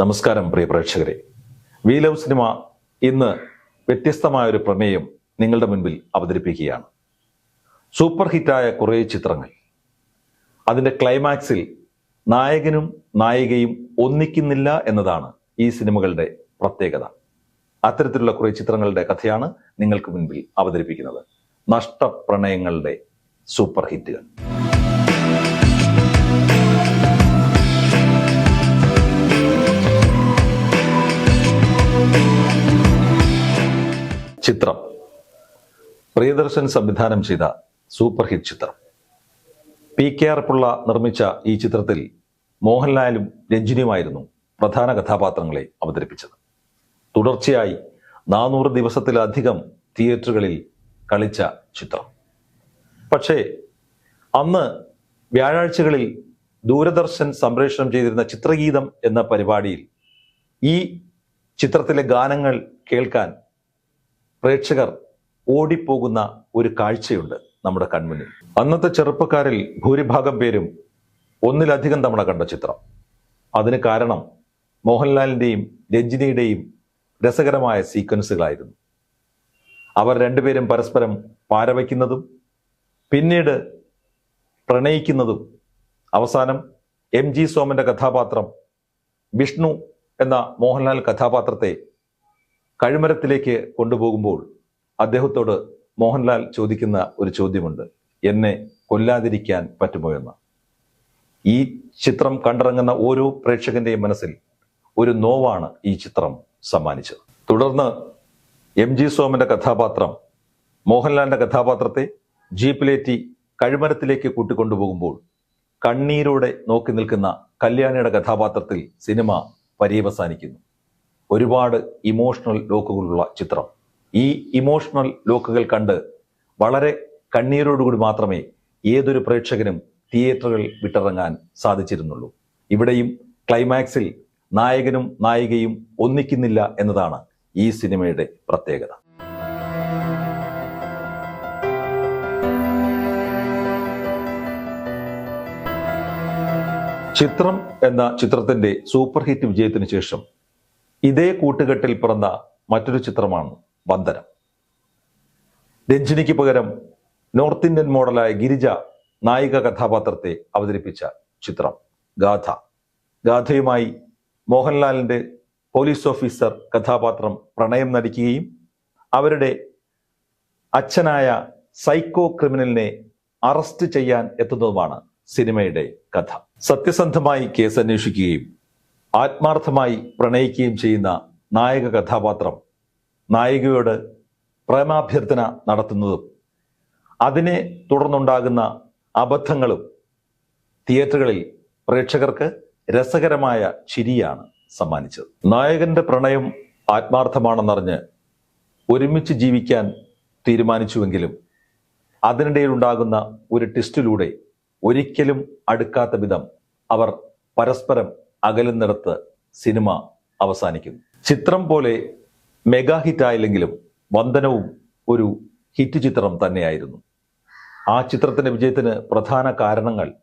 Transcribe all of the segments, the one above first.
നമസ്കാരം പ്രിയ പ്രേക്ഷകരെ. We love cinema ഇന്ന് വ്യത്യസ്തമായ ഒരു പ്രമേയം നിങ്ങളുടെ മുൻപിൽ അവതരിപ്പിക്കുകയാണ്. സൂപ്പർ ഹിറ്റായ കുറേ ചിത്രങ്ങൾ. അതിന്റെ ക്ലൈമാക്സിൽ നായകനും നായികയും ഒന്നിക്കുന്നില്ല എന്നതാണ് ഈ സിനിമകളുടെ പ്രത്യേകത. അത്തരത്തിലുള്ള കുറേ ചിത്രങ്ങളുടെ കഥയാണ് നിങ്ങൾക്ക് മുൻപിൽ അവതരിപ്പിക്കുന്നത്. നഷ്ടപ്രണയങ്ങളുടെ സൂപ്പർ ഹിറ്റുകൾ. ചിത്രം. പ്രിയദർശൻ സംവിധാനം ചെയ്ത സൂപ്പർ ഹിറ്റ് ചിത്രം. പി കെ ആർ പിള്ള നിർമ്മിച്ച ഈ ചിത്രത്തിൽ മോഹൻലാലും രഞ്ജിനിയുമായിരുന്നു പ്രധാന കഥാപാത്രങ്ങളെ അവതരിപ്പിച്ചത്. തുടർച്ചയായി നാനൂറ് ദിവസത്തിലധികം തിയേറ്ററുകളിൽ കളിച്ച ചിത്രം. പക്ഷേ അന്ന് വ്യാഴാഴ്ചകളിൽ ദൂരദർശൻ സംപ്രേഷണം ചെയ്തിരുന്ന ചിത്രഗീതം എന്ന പരിപാടിയിൽ ഈ ചിത്രത്തിലെ ഗാനങ്ങൾ കേൾക്കാൻ പ്രേക്ഷകർ ഓടിപ്പോകുന്ന ഒരു കാഴ്ചയുണ്ട് നമ്മുടെ കൺമുന്നിൽ. അന്നത്തെ ചെറുപ്പക്കാരിൽ ഭൂരിഭാഗം പേരും ഒന്നിലധികം തവണ കണ്ട ചിത്രം. അതിന് കാരണം മോഹൻലാലിന്റെയും രഞ്ജിനിയുടെയും രസകരമായ സീക്വൻസുകളായിരുന്നു. അവർ രണ്ടുപേരും പരസ്പരം പാരവയ്ക്കുന്നതും പിന്നീട് പ്രണയിക്കുന്നതും. അവസാനം എം ജി സോമന്റെ കഥാപാത്രം വിഷ്ണു എന്ന മോഹൻലാൽ കഥാപാത്രത്തെ കഴിമരത്തിലേക്ക് കൊണ്ടുപോകുമ്പോൾ അദ്ദേഹത്തോട് മോഹൻലാൽ ചോദിക്കുന്ന ഒരു ചോദ്യമുണ്ട്. എന്നെ കൊല്ലാതിരിക്കാൻ പറ്റുമോ എന്ന്? ഈ ചിത്രം കണ്ടിറങ്ങുന്ന ഓരോ പ്രേക്ഷകന്റെയും മനസ്സിൽ ഒരു നോവാണ് ഈ ചിത്രം സമ്മാനിച്ചത്. തുടർന്ന് എം ജി സോമന്റെ കഥാപാത്രം മോഹൻലാലിന്റെ കഥാപാത്രത്തെ ജീപ്പിലേറ്റി കഴിമരത്തിലേക്ക് കൂട്ടിക്കൊണ്ടുപോകുമ്പോൾ കണ്ണീരോടെ നോക്കി നിൽക്കുന്ന കല്യാണിയുടെ കഥാപാത്രത്തിൽ സിനിമ പര്യവസാനിക്കുന്നു. ഒരുപാട് ഇമോഷണൽ ലോക്കുകളുള്ള ചിത്രം. ഈ ഇമോഷണൽ ലോക്കുകൾ കണ്ട് വളരെ കണ്ണീരോടുകൂടി മാത്രമേ ഏതൊരു പ്രേക്ഷകനും തിയേറ്ററുകൾ വിട്ടിറങ്ങാൻ സാധിച്ചിരുന്നുള്ളൂ. ഇവിടെയും ക്ലൈമാക്സിൽ നായകനും നായികയും ഒന്നിക്കുന്നില്ല എന്നതാണ് ഈ സിനിമയുടെ പ്രത്യേകത. ചിത്രം എന്ന ചിത്രത്തിന്റെ സൂപ്പർ ഹിറ്റ് വിജയത്തിന് ശേഷം ഇതേ കൂട്ടുകെട്ടിൽ പിറന്ന മറ്റൊരു ചിത്രമാണ് വന്ദനം. രഞ്ജിനിക്ക് പകരം നോർത്ത് ഇന്ത്യൻ മോഡലായ ഗിരിജ നായിക കഥാപാത്രത്തെ അവതരിപ്പിച്ച ചിത്രം ഗാഥ. ഗാഥയുമായി മോഹൻലാലിന്റെ പോലീസ് ഓഫീസർ കഥാപാത്രം പ്രണയം നടിക്കുകയും അവരുടെ അച്ഛനായ സൈക്കോ ക്രിമിനലിനെ അറസ്റ്റ് ചെയ്യാൻ എത്തുന്നതുമാണ് സിനിമയുടെ കഥ. സത്യസന്ധമായി കേസ് അന്വേഷിക്കുകയും ആത്മാർത്ഥമായി പ്രണയിക്കുകയും ചെയ്യുന്ന നായക കഥാപാത്രം നായികയോട് പ്രേമാഭ്യർത്ഥന നടത്തുന്നതും അതിനെ തുടർന്നുണ്ടാകുന്ന അബദ്ധങ്ങളും തിയേറ്ററുകളിൽ പ്രേക്ഷകർക്ക് രസകരമായ ചിരിയാണ് സമ്മാനിച്ചത്. നായകന്റെ പ്രണയം ആത്മാർത്ഥമാണെന്നറിഞ്ഞ് ഒരുമിച്ച് ജീവിക്കാൻ തീരുമാനിച്ചുവെങ്കിലും അതിനിടയിലുണ്ടാകുന്ന ഒരു ടെസ്റ്റിലൂടെ ഒരിക്കലും അടുക്കാത്ത വിധം അവർ പരസ്പരം അകലുന്നിടത്ത് സിനിമ അവസാനിക്കുന്നു. ചിത്രം പോലെ മെഗാ ഹിറ്റായില്ലെങ്കിലും വന്ദനവും ഒരു ഹിറ്റ് ചിത്രം തന്നെയായിരുന്നു. ആ ചിത്രത്തിന്റെ വിജയത്തിന് പ്രധാന കാരണങ്ങൾ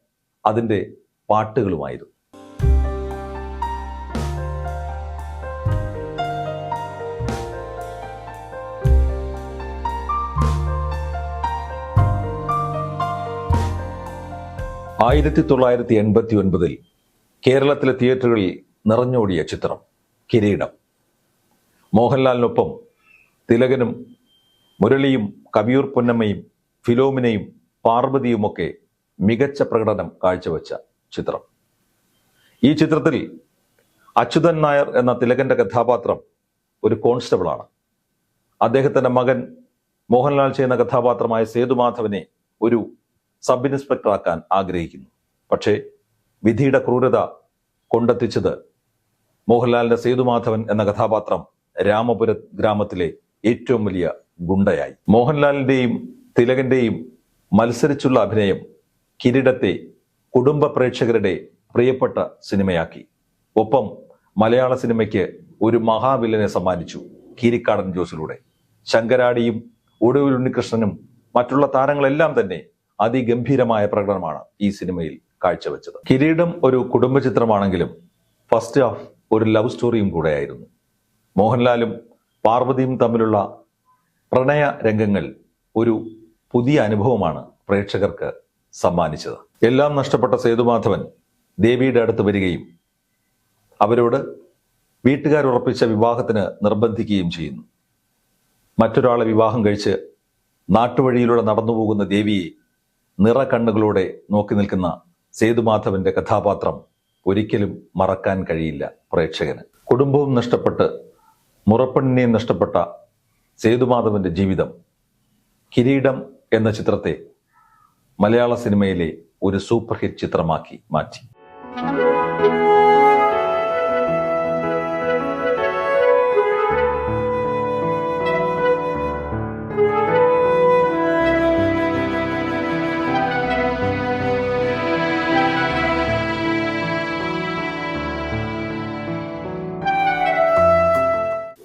അതിന്റെ പാട്ടുകളുമായിരുന്നു. ആയിരത്തി തൊള്ളായിരത്തി എൺപത്തി ഒൻപതിൽ കേരളത്തിലെ തിയേറ്ററുകളിൽ നിറഞ്ഞോടിയ ചിത്രം കിരീടം. മോഹൻലാലിനൊപ്പം തിലകനും മുരളിയും കവിയൂർ പൊന്നമ്മയും ഫിലോമിനയും പാർവതിയുമൊക്കെ മികച്ച പ്രകടനം കാഴ്ചവെച്ച ചിത്രം. ഈ ചിത്രത്തിൽ അച്യുതൻ നായർ എന്ന തിലകന്റെ കഥാപാത്രം ഒരു കോൺസ്റ്റബിളാണ്. അദ്ദേഹത്തിന്റെ മകൻ മോഹൻലാൽ ചെയ്യുന്ന കഥാപാത്രമായ സേതുമാധവനെ ഒരു സബ് ഇൻസ്പെക്ടറാക്കാൻ ആഗ്രഹിക്കുന്നു. പക്ഷേ വിധിയുടെ ക്രൂരത കൊണ്ടെത്തിച്ചത് മോഹൻലാലിന്റെ സേതുമാധവൻ എന്ന കഥാപാത്രം രാമപുര ഗ്രാമത്തിലെ ഏറ്റവും വലിയ ഗുണ്ടയായി. മോഹൻലാലിന്റെയും തിലകന്റെയും മത്സരിച്ചുള്ള അഭിനയം കിരീടത്തെ കുടുംബ പ്രേക്ഷകരുടെ പ്രിയപ്പെട്ട സിനിമയാക്കി. ഒപ്പം മലയാള സിനിമയ്ക്ക് ഒരു മഹാവില്ലനെ സമ്മാനിച്ചു കീരിക്കാടൻ ജോസിലൂടെ. ശങ്കരാടിയും ഒടുവിൽ ഉണ്ണികൃഷ്ണനും മറ്റുള്ള താരങ്ങളെല്ലാം തന്നെ അതിഗംഭീരമായ പ്രകടനമാണ് ഈ സിനിമയിൽ കാഴ്ചവെച്ചത്. കിരീടം ഒരു കുടുംബ ചിത്രമാണെങ്കിലും ഫസ്റ്റ് ഹാഫ് ഒരു ലവ് സ്റ്റോറിയും കൂടെയായിരുന്നു. മോഹൻലാലും പാർവതിയും തമ്മിലുള്ള പ്രണയ രംഗങ്ങൾ ഒരു പുതിയ അനുഭവമാണ് പ്രേക്ഷകർക്ക് സമ്മാനിച്ചത്. എല്ലാം നഷ്ടപ്പെട്ട സേതുമാധവൻ ദേവിയുടെ അടുത്ത് വരികയും അവരോട് വീട്ടുകാരുറപ്പിച്ച വിവാഹത്തിന് നിർബന്ധിക്കുകയും ചെയ്യുന്നു. മറ്റൊരാളെ വിവാഹം കഴിച്ച് നാട്ടുവഴിയിലൂടെ നടന്നുപോകുന്ന ദേവിയെ നിറകണ്ണുകളോടെ നോക്കി നിൽക്കുന്ന സേതുമാധവന്റെ കഥാപാത്രം ഒരിക്കലും മറക്കാൻ കഴിയില്ല പ്രേക്ഷകന്. കുടുംബവും നഷ്ടപ്പെട്ട് മുറപ്പെണ്ണിനെയും നഷ്ടപ്പെട്ട സേതുമാധവന്റെ ജീവിതം കിരീടം എന്ന ചിത്രത്തെ മലയാള സിനിമയിലെ ഒരു സൂപ്പർ ഹിറ്റ് ചിത്രമാക്കി മാറ്റി.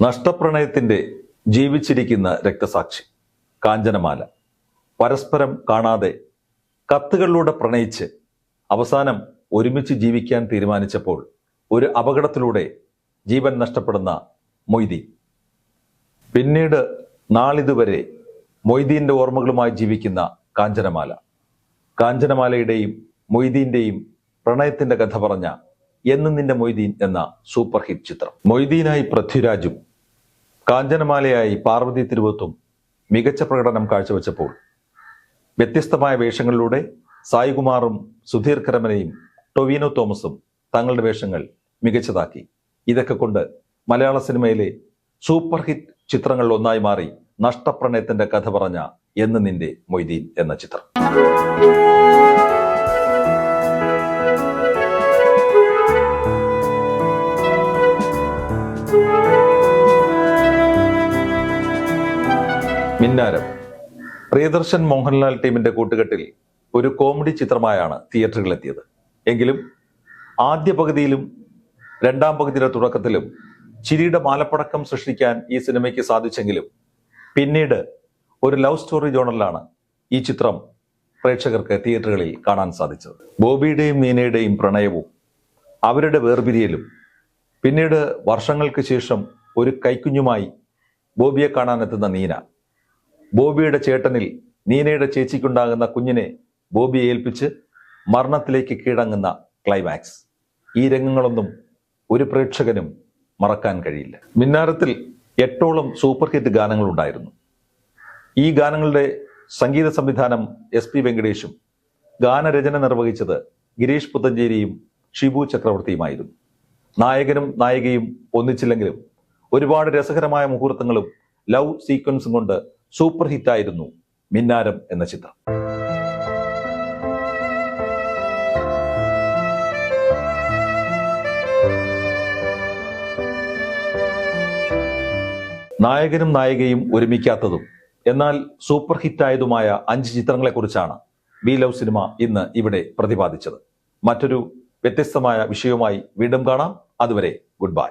നഷ്ടപ്രണയത്തിന്റെ ജീവിച്ചിരിക്കുന്ന രക്തസാക്ഷി കാഞ്ചനമാല. പരസ്പരം കാണാതെ കത്തുകളിലൂടെ പ്രണയിച്ച് അവസാനം ഒരുമിച്ച് ജീവിക്കാൻ തീരുമാനിച്ചപ്പോൾ ഒരു അപകടത്തിലൂടെ ജീവൻ നഷ്ടപ്പെടുന്ന മൊയ്തീൻ. പിന്നീട് നാളിതുവരെ മൊയ്തീന്റെ ഓർമ്മകളുമായി ജീവിക്കുന്ന കാഞ്ചനമാല. കാഞ്ചനമാലയുടെയും മൊയ്തീന്റെയും പ്രണയത്തിന്റെ കഥ പറഞ്ഞ എന്നും നിന്റെ മൊയ്തീൻ എന്ന സൂപ്പർ ഹിറ്റ് ചിത്രം. മൊയ്തീനായി പൃഥ്വിരാജും കാഞ്ചനമാലയായി പാർവതി തിരുവത്തും മികച്ച പ്രകടനം കാഴ്ചവെച്ചപ്പോൾ വ്യത്യസ്തമായ വേഷങ്ങളിലൂടെ സായികുമാറും സുധീർ കരമനയും ടൊവിനോ തോമസും തങ്ങളുടെ വേഷങ്ങൾ മികച്ചതാക്കി. ഇതൊക്കെ കൊണ്ട് മലയാള സിനിമയിലെ സൂപ്പർ ഹിറ്റ് ചിത്രങ്ങളിൽ ഒന്നായി മാറി നഷ്ടപ്രണയത്തിന്റെ കഥ പറഞ്ഞ എന്ന് നിന്റെ മൊയ്തീൻ എന്ന ചിത്രം. പ്രിയദർശൻ മോഹൻലാൽ ടീമിന്റെ കൂട്ടുകെട്ടിൽ ഒരു കോമഡി ചിത്രമായാണ് തിയേറ്ററുകളിലെത്തിയത്. എങ്കിലും ആദ്യ പകുതിയിലും രണ്ടാം പകുതിയുടെ തുടക്കത്തിലും ചിരിയുടെ മാലപ്പടക്കം സൃഷ്ടിക്കാൻ ഈ സിനിമയ്ക്ക് സാധിച്ചെങ്കിലും പിന്നീട് ഒരു ലവ് സ്റ്റോറി ജോണലിലാണ് ഈ ചിത്രം പ്രേക്ഷകർക്ക് തിയേറ്ററുകളിൽ കാണാൻ സാധിച്ചത്. ബോബിയുടെയും നീനയുടെയും പ്രണയവും അവരുടെ വേർപിരിയലും പിന്നീട് വർഷങ്ങൾക്ക് ശേഷം ഒരു കൈക്കുഞ്ഞുമായി ബോബിയെ കാണാനെത്തുന്ന നീന ബോബിയുടെ ചേട്ടനിൽ നീനയുടെ ചേച്ചിക്കുണ്ടാകുന്ന കുഞ്ഞിനെ ബോബിയെ ഏൽപ്പിച്ച് മരണത്തിലേക്ക് കീഴങ്ങുന്ന ക്ലൈമാക്സ്. ഈ രംഗങ്ങളൊന്നും ഒരു പ്രേക്ഷകനും മറക്കാൻ കഴിയില്ല. മിന്നാരത്തിൽ എട്ടോളം സൂപ്പർ ഹിറ്റ് ഗാനങ്ങളുണ്ടായിരുന്നു. ഈ ഗാനങ്ങളുടെ സംഗീത സംവിധാനം എസ് പി വെങ്കടേഷും ഗാനരചന നിർവഹിച്ചത് ഗിരീഷ് പുത്തഞ്ചേരിയും ഷിബു ചക്രവർത്തിയുമായിരുന്നു. നായകനും നായികയും ഒന്നിച്ചില്ലെങ്കിലും ഒരുപാട് രസകരമായ മുഹൂർത്തങ്ങളും ലവ് സീക്വൻസും കൊണ്ട് സൂപ്പർ ഹിറ്റായിരുന്നു മിന്നാരം എന്ന ചിത്രം. നായകനും നായികയും ഒരുമിക്കാത്തതും എന്നാൽ സൂപ്പർ ഹിറ്റായതുമായ അഞ്ച് ചിത്രങ്ങളെക്കുറിച്ചാണ് ബി ലവ് സിനിമ ഇന്ന് ഇവിടെ പ്രതിപാദിച്ചത്. മറ്റൊരു വ്യത്യസ്തമായ വിഷയവുമായി വീണ്ടും കാണാം. അതുവരെ ഗുഡ് ബൈ.